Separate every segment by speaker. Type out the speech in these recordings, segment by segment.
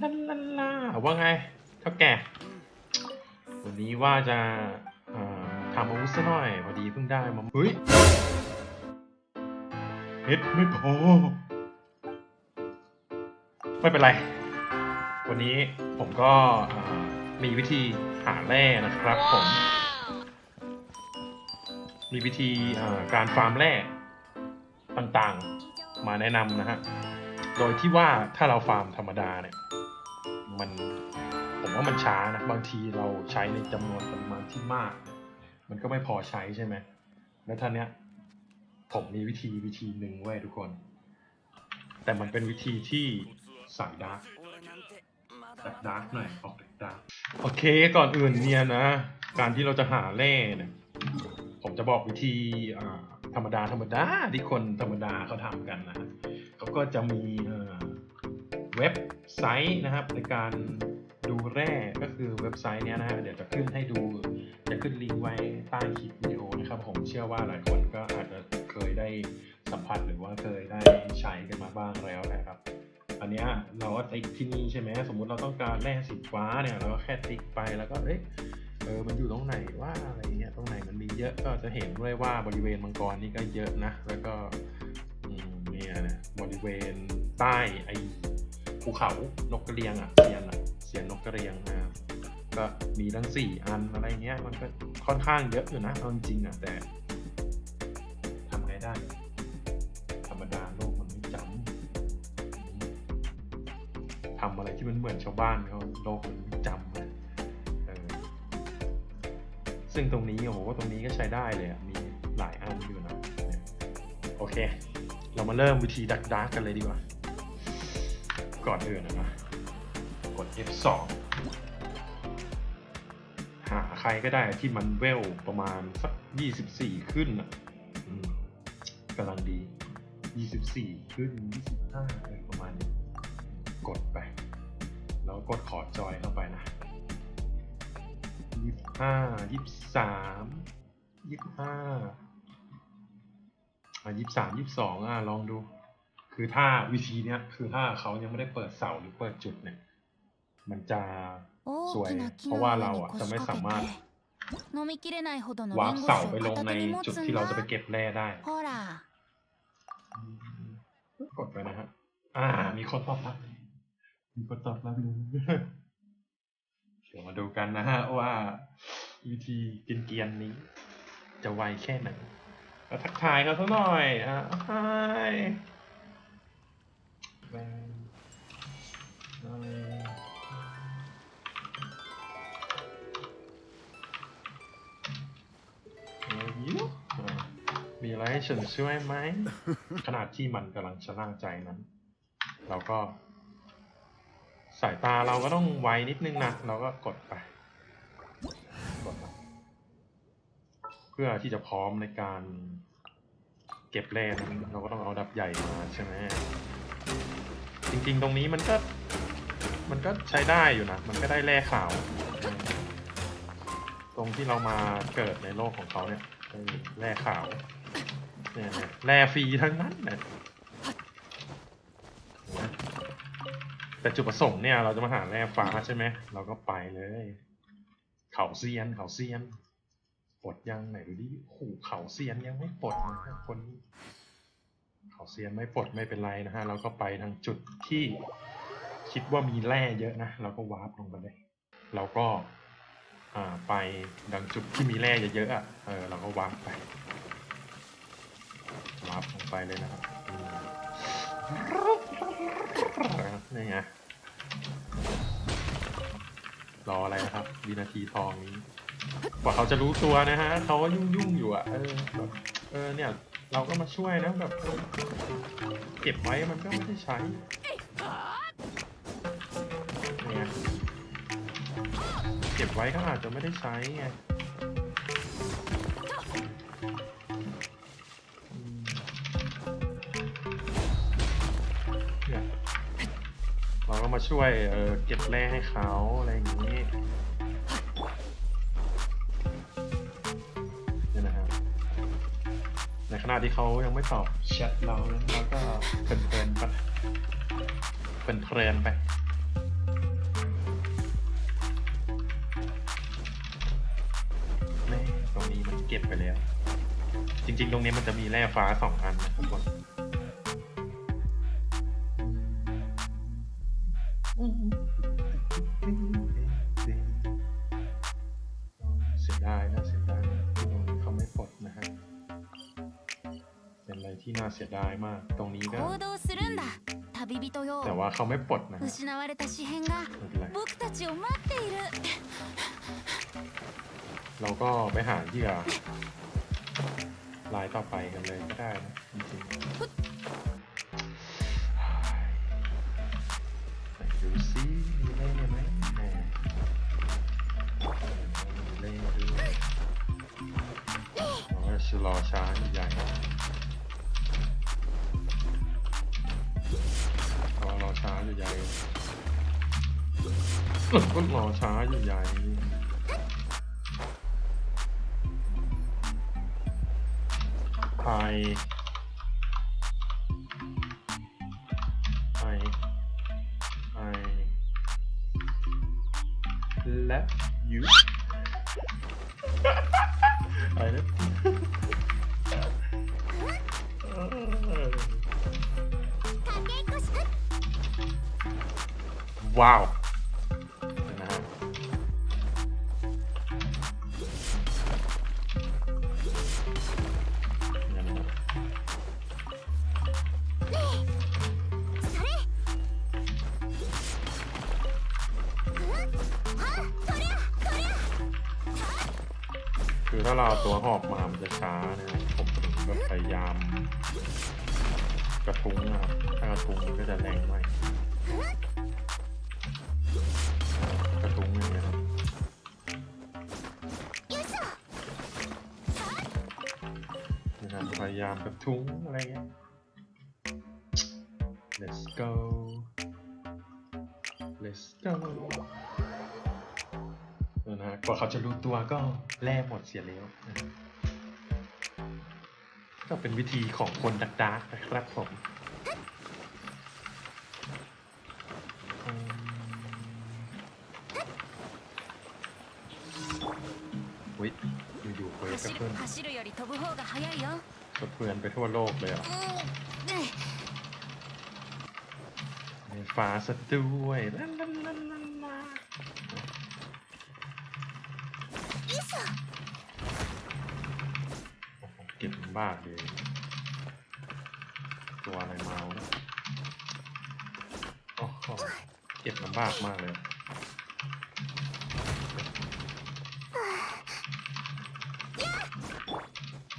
Speaker 1: ลาลาลาว่าไงเท่าแก่ วันนี้ว่าจะเอ่อทำอาวุธซะหน่อยพอดีเพิ่งได้มาเฮ้ยเฮ็ดไม่พอ ไม่เป็นไร วันนี้ผมก็เอ่อมีวิธีหาแร่นะครับผม มีวิธีเอ่อการฟาร์มแร่ต่างๆ มาแนะนำนะฮะ โดยที่ว่าถ้าเราฟาร์มธรรมดาเนี่ย มันผมว่ามันช้านะบางทีเราใช้ในจำนวนปริมาณที่มาก มันก็ไม่พอใช้ใช่ไหมแล้วท่าเนี้ยผมมีวิธีวิธีหนึ่งไว้ทุกคน แต่มันเป็นวิธีที่สายดาร์กแบบดาร์กหน่อยออกดาร์กโอเคก่อนอื่นเนี่ยนะ การที่เราจะหาแร่เนี่ยผมจะบอกวิธีธรรมดาธรรมดาที่คนธรรมดาเขาทำกันนะเขาก็จะมี เว็บไซต์นะครับ ในการดูแร่ก็คือเว็บไซต์เนี้ยนะฮะเดี๋ยวจะขึ้นให้ดูจะขึ้นลิงก์ไว้ใต้คลิปวิดีโอนะครับ ผมเชื่อว่าหลายคนก็อาจจะเคยได้สัมผัสหรือว่าเคยได้ใช้กันมาบ้างแล้วนะครับ อันเนี้ยเราก็ติ๊กที่นี่ใช่ไหมสมมุติเราต้องการแร่สีฟ้าเนี่ยเราก็แค่ติ๊กไปแล้วก็เอ้ยเออมันอยู่ตรงไหนว่าอะไรเงี้ยตรงไหนมันมีเยอะก็จะเห็นด้วยว่าบริเวณมังกรนี่ก็เยอะนะแล้วก็เนี่ยนะบริเวณใต้ไอ ภูเขานกกระเรียงอะเสียนอะเสียนนกกระเรียงนะก็มีทั้งสี่อันอะไรเงี้ย มันก็ค่อนข้างเยอะอยู่นะเอาจริงอะแต่ทำไงได้ ธรรมดาโลกมันไม่จำทำอะไรที่มันเหมือนชาวบ้านเขาโลกมันไม่จำเออซึ่งตรงนี้โอ้โหตรงนี้ก็ใช้ได้เลยมีหลายอันอยู่นะโอเค เรามาเริ่มวิธีดักดักกันเลยดีกว่า ก่อนอื่นนะนะกด F2 หาใครก็ได้ที่มันเวลประมาณสัก 24 ขึ้นอะอืมกำลังดี 24 ขึ้น 25อะไรประมาณนี้ กดไป แล้วกดขอจอยเข้าไปนะยี่สิบห้ายี่สิบสามยี่สิบห้าอะยี่สิบสามยี่สิบสองอะ ลองดู คือถ้าวิธีเนี้ยคือถ้าเขายังไม่ได้เปิดเสาหรือเปิดจุดเนี่ย มันจะสวย เพราะว่าเราอะจะไม่สามารถวา
Speaker 2: ง
Speaker 1: เสาไปลงในจุดที่เราจะไปเก็บแร่ได้กดไปนะฮะ อ่า มีคนตอบรับมีคนตอบรับเลยเดี๋ยวมาดูกันนะฮะว่า วิธีเกียนเกียนนี้ จะไวแค่ไหนก็ทักทายเขาสักหน่อยอะไฮ มีอะไรให้ฉันช่วยไหม ขนาดที่มันกำลังชะล่างใจนั้น เราก็ สายตาเราก็ต้องไวนิดนึงนะ เราก็กดไป กดไป เพื่อที่จะพร้อมในการเก็บแร่นั้นเราก็ต้องเอาดับใหญ่มาใช่ไหม จริง ๆ ตรงนี้มันก็ มันก็ใช้ได้อยู่นะ มันก็ได้แร่ขาว ตรงที่เรามาเกิดในโลกของเขาเนี่ยแร่ขาวเนี่ยแร่ฟรีทั้งนั้นเนี่ยแต่จุดประสงค์เนี่ยเราจะมาหาแร่ฟ้าใช่ไหมเราก็ไปเลย เขาเซียนเขาเซียนปลดยังไหนดูดิโอ้โหเขาเซียนยังไม่ปลดนะคนนี้ เขาเซียนไม่ปลดไม่เป็นไรนะฮะเราก็ไปทางจุดที่คิดว่ามีแร่เยอะนะเราก็วาร์ปลงไปเลยเราก็ไปดังจุดที่มีแร่เยอะๆอะเออเราก็วาร์ปไปวาร์ปลงไปเลยนะครับนี่ไงรออะไรนะครับวินาทีทองนี้กว่าเขาจะรู้ตัวนะฮะเขาก็ยุ่งยุ่งๆอยู่อะเออเออเนี่ย เราก็มาช่วยนะแบบเก็บไว้มันก็ไม่ได้ใช้เนี่ยเก็บไว้ก็อาจจะไม่ได้ใช้ไงอืมเนี่ยเราก็มาช่วยเออเก็บแร่ให้เขาอะไรอย่างนี้ ณที่เขายังไม่ตอบแชทเราแล้วก็เป็นเพลนไปเป็นเพลนไปตรงนี้มันเก็บไปแล้ว จริง ๆ ตรงนี้มันจะมีแร่ฟ้าสองอันนะทุกคน
Speaker 2: 旅人よ
Speaker 1: แต่ว่าเขาไม่ปลดนะฮะ
Speaker 2: 失われた紙片が
Speaker 1: ไม่เป็นไร
Speaker 2: 僕たちを待っている
Speaker 1: เราก็ไปหาเหยื่อรายต่อไปกันเลยก็ได้นะจริงๆไหนดูซิมีเล่ห์ไหมแหมมีเล่ห์ด้วยเราก็ชะลอช้าใหญ่รอ อยู่ใหญ่ก็รอช้าอยู่ใหญ่ไทย ว้าวนะฮะคือถ้าเราตัวหอกมามันจะช้านะครับผมก็พยายามกระทุ้งนะครับถ้ากระทุ้งมันก็จะแรงไหม นะครับพยายามกระทุ้งอะไรเงี้ย let's go let's go เออนะฮะกว่าเขาจะรู้ตัวก็แล่หมดเสียแล้วก็เป็นวิธีของคนดักดาร์กนะครับผมอื มอุ๊ยอยู่ๆเควสก็
Speaker 2: 走
Speaker 1: เพื่อน
Speaker 2: る走るより飛ぶ方が早いよ
Speaker 1: ก็เพื่อนไปทั่วโลกเลยอ่ะ
Speaker 2: うん
Speaker 1: ในฟ้าซะด้วยลาลาลาลาลาโอ้โหเก็บบ้ากเลย ตัวอะไรมาวะเนี่ยโอ้โหเก็บลำบากมากเลย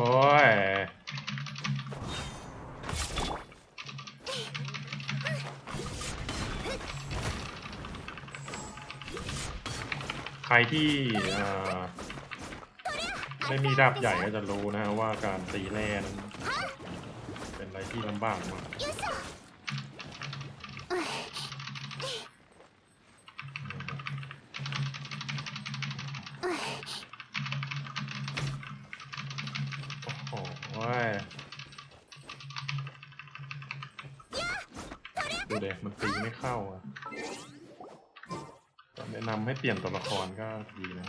Speaker 1: โอ้ยใครที่ไม่มีดาบใหญ่ก็จะรู้นะว่าการตีแร่นั้นเป็นอะไรที่ลำบากมาก แนะนำให้เปลี่ยนตัวละครก็ดีนะ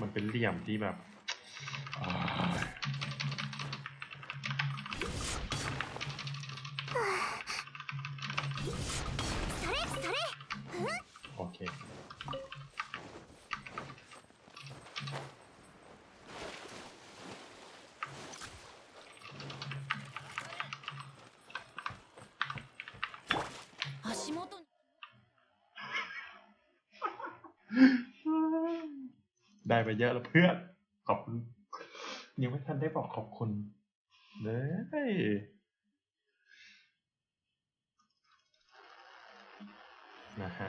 Speaker 1: มันเป็นเหลี่ยมที่แบบ ได้ไปเยอะแล้วเพื่อนขอบคุณยังไม่ทันได้บอกขอบคุณเลยนะฮะ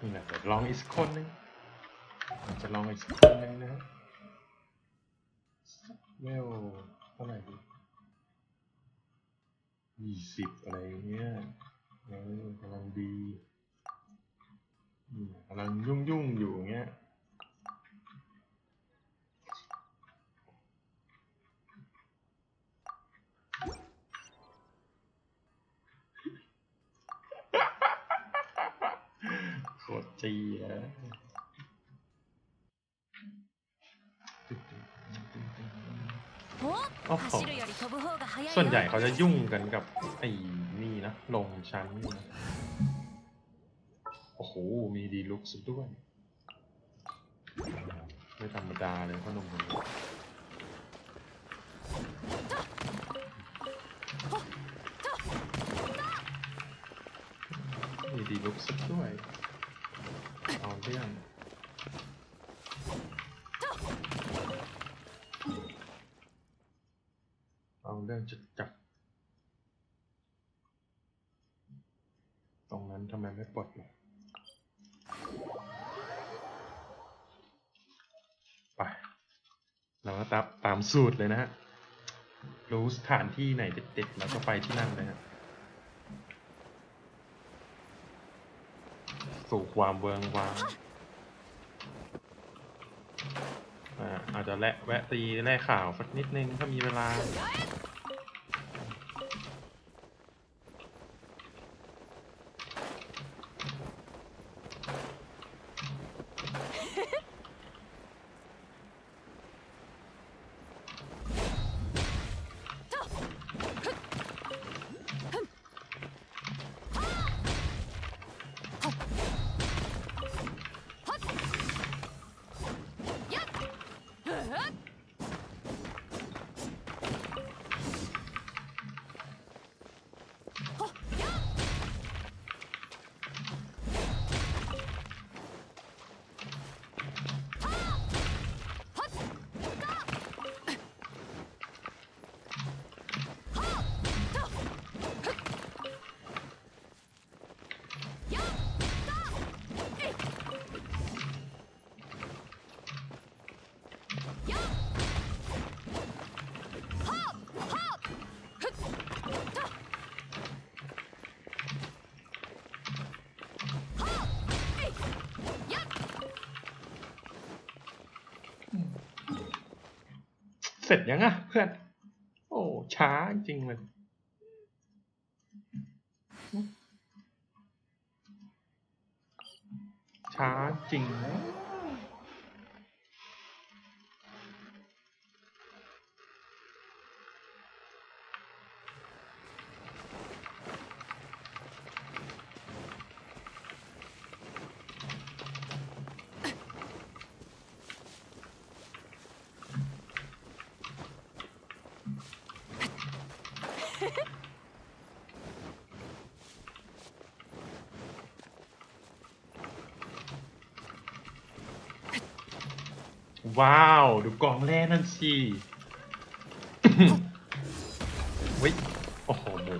Speaker 1: นี่แหละลองอีกคนหนึงจะลองอีกคนหนึงนะฮะเวลเท่าไหร่ดียี่สิบอะไรเงี้ยเออกำลังดีกำลังยุ่งยุ่งอยู่เงี้ย ด
Speaker 2: G
Speaker 1: แอ้ส่วนใหญ่เขาจะยุ่งกันกับไอ้นี่นะ ลงชั้น โอ้โห มีดีลุกสุดด้วย ไม่ธรรมดาเลยพ่อหนุ่มคนนี้มีดีลุกสุดด้วย เรื่องเอาเรื่องจัดจับ ตรงนั้นทำไมไม่ปลดล่ะไป เราก็ตามตามสูตรเลยนะฮะ รู้สถานที่ไหนเด็ดๆแล้วก็ไปที่นั่นเลยฮะ สู่ความเวิงวางอ่าอาจจะแลแวะตีแลกข่าวสักนิดนึงถ้ามีเวลา ร็จยังอะเพื่อน โอ้ ช้าจริงเลยช้าจริง ว้าว ดูกองแร่นั่นสิเฮ้ยโอ้โหหมู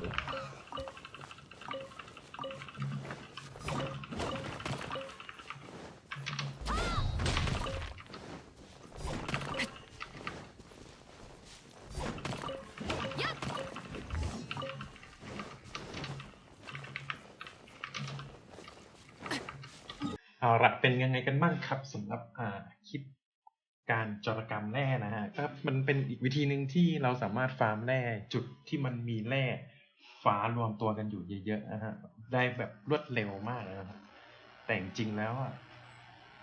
Speaker 1: เอาละเป็นยังไงกันบ้างครับสำหรับอ่าคลิป การจรกรรมแร่นะฮะก็มันเป็นอีกวิธีหนึ่งที่เราสามารถฟาร์มแร่จุดที่มันมีแร่ฟ้ารวมตัวกันอยู่เยอะๆนะฮะได้แบบรวดเร็วมากนะครับแต่จริงๆแล้วอะ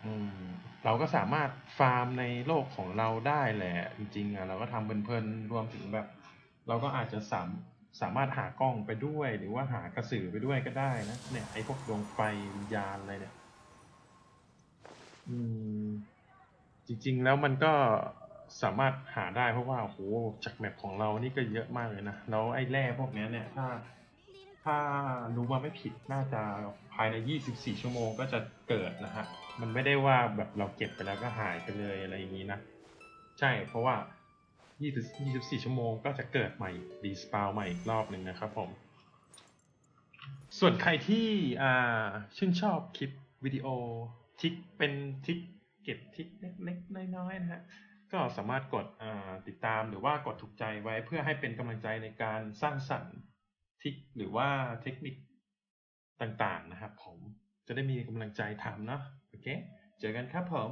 Speaker 1: อืมเราก็สามารถฟาร์มในโลกของเราได้แหละ จริงๆอะเราก็ทำเพลินๆรวมถึงแบบ เราก็อาจจะสามสามารถหากล้องไปด้วย หรือว่าหากระสือไปด้วยก็ได้นะเนี่ยไอ้พวกดวงไฟวิญญาณอะไรเนี่ย อืม จริงๆ แล้วมันก็สามารถหาได้เพราะว่าโอ้โหจากแมปของเรานี่ก็เยอะมากเลยนะ แล้วไอ้แร่พวกนี้เนี่ยถ้าถ้ารู้ว่าไม่ผิดน่าจะภายใน 24 ชั่วโมงก็จะเกิดนะฮะ มันไม่ได้ว่าแบบเราเก็บไปแล้วก็หายไปเลยอะไรอย่างนี้นะ ใช่เพราะว่า 24 ชั่วโมงก็จะเกิดใหม่รีสปาวใหม่อีกรอบหนึ่งนะครับผม ส่วนใครที่อ่าชื่นชอบคลิปวิดีโอทิกเป็นทิก ก็บทิกเล็กๆน้อยๆนะฮะก็สามารถกดติดตามหรือว่ากดถูกใจไว้เพื่อให้เป็นกำลังใจในการสร้างสรรค์ทิกหรือว่าเทคนิคต่างๆนะครับผมจะได้มีกำลังใจทำเนาะโอเค เจอกันครับผม